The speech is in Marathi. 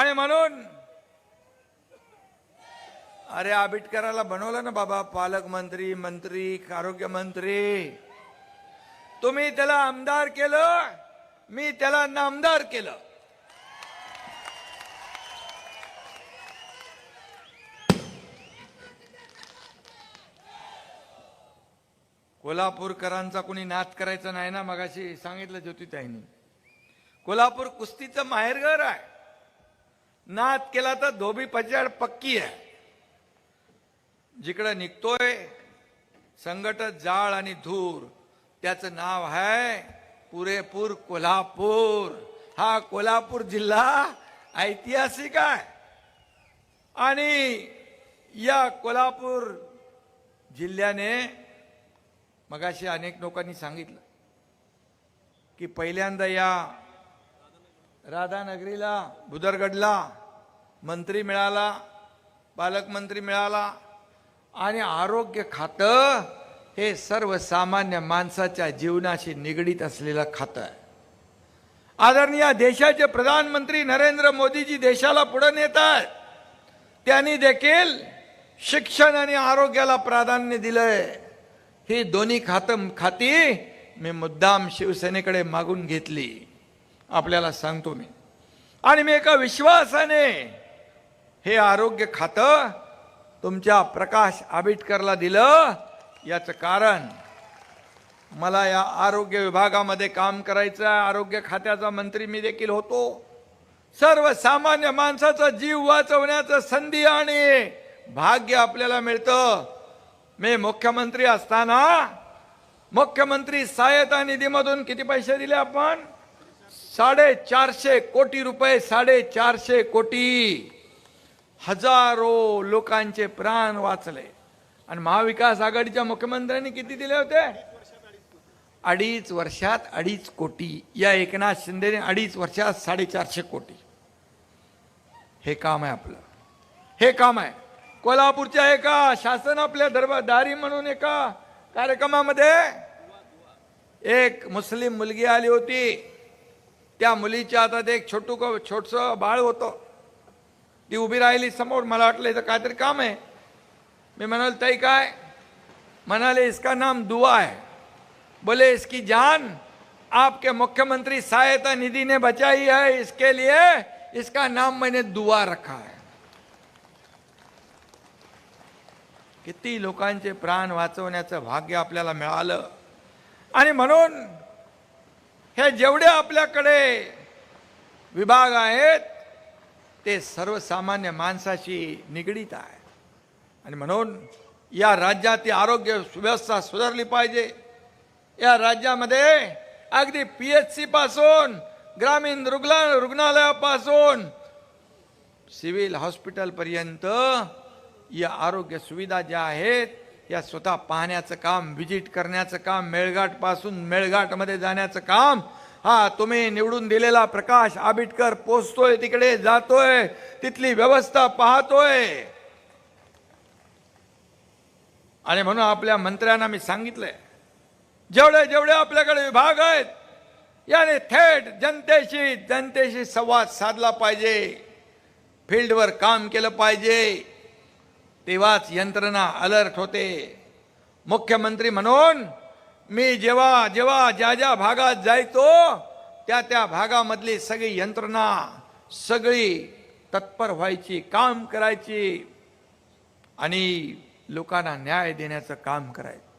आणि म्हणून अरे आबिटकराला बनवलं ना बाबा पालकमंत्री मंत्री आरोग्यमंत्री तुम्ही त्याला आमदार केलं मी त्याला नामदार केलं. कोल्हापूरकरांचा कोणी नाद करायचा नाही ना मगाशी सांगितलं ज्योतिताईंनी. कोल्हापूर कुस्तीचं माहेरघर आहे. नाद केला तर धोबी पचाड पक्की आहे. जिकडं निघतोय संकट जाळ आणि धूर त्याचं नाव आहे पुरेपूर कोल्हापूर. हा कोल्हापूर जिल्हा ऐतिहासिक आहे. आणि या कोल्हापूर जिल्ह्याने मगाशी अनेक लोकांनी सांगितलं की पहिल्यांदा या राधानगरीला भुदरगडला मंत्री मिळाला पालकमंत्री मिळाला आणि आरोग्य खातं हे सर्वसामान्य माणसाच्या जीवनाशी निगडीत असलेलं खातं आहे. आदरणीय देशाचे प्रधानमंत्री नरेंद्र मोदीजी देशाला पुढे नेत आहेत. त्यांनी देखील शिक्षण आणि आरोग्याला प्राधान्य दिलंय. ही दोन्ही खातं खाती मी मुद्दाम शिवसेनेकडे मागून घेतली. आपल्याला सांगतो मी. आणि मी एका विश्वासाने हे आरोग्य खातं तुमच्या प्रकाश आबिटकरला दिलं. याचं कारण मला या आरोग्य विभागामध्ये काम करायचं आहे. आरोग्य खात्याचा मंत्री मी देखील होतो. सर्वसामान्य माणसाचा जीव वाचवण्याचं संधी आणि भाग्य आपल्याला मिळतं. मी मुख्यमंत्री असताना मुख्यमंत्री सहायता निधीमधून किती पैसे दिले आपण? साडेचारशे कोटी रुपये साडेचारशे कोटी. हजारो लोकांचे प्राण वाचले. आणि महाविकास आघाडीच्या मुख्यमंत्र्यांनी किती दिले होते? अडीच वर्षात अडीच कोटी. या एकनाथ शिंदेने अडीच वर्षात साडेचारशे कोटी. हे काम आहे आपलं. हे काम आहे. कोल्हापूरच्या एका शासन आपल्या दरबारदारी म्हणून एका कार्यक्रमामध्ये एक मुस्लिम मुलगी आली होती. त्या मुलीच्या हातात एक छोटू छोटस बाळ होतं. ती उभी राहिली समोर. मला वाटलं इथं काहीतरी काम आहे. मी म्हणाल ताई काय? म्हणाले इसका नाम दुआ है. बोले इसकी जान आपके मुख्यमंत्री सहायता निधि ने बचाई है. इसके लिए इसका नाम मैंने दुआ रखा है. किती लोकांचे प्राण वाचवण्याचं भाग्य आपल्याला मिळालं. आणि म्हणून हे जेवढे आपल्याकडे विभाग आहेत ते सर्वसामान्य माणसाशी निगडीत आहे. आणि म्हणून या राज्यातील आरोग्य व्यवस्था सुधारली पाहिजे. या राज्यामध्ये अगदी पी एच सी पासून ग्रामीण रुग्णा रुग्णालयापासून सिव्हिल हॉस्पिटलपर्यंत या आरोग्य सुविधा ज्या आहेत या स्वतः पाहण्याचं काम व्हिजिट करण्याचं काम मेळघाटपासून मेळघाटमध्ये जाण्याचं काम हा तुम्ही निवडून दिलेला प्रकाश आबिटकर पोचतोय तिकडे जातोय. तिथली व्यवस्था पाहतोय. आणि म्हणून आपल्या मंत्र्यांना मी सांगितलंय जेवढे जेवढे आपल्याकडे विभाग आहेत याने थेट जनतेशी जनतेशी संवाद साधला पाहिजे. फील्डवर काम केलं पाहिजे. तेव्हाच यंत्रणा अलर्ट होते. मुख्यमंत्री म्हणून मी जेव्हा जेव्हा ज्या ज्या भागात जायचो त्या त्या भागामधली सगळी यंत्रणा सगळी तत्पर व्हायची काम करायची. आणि लोकांना न्याय देण्याचं काम करायचं.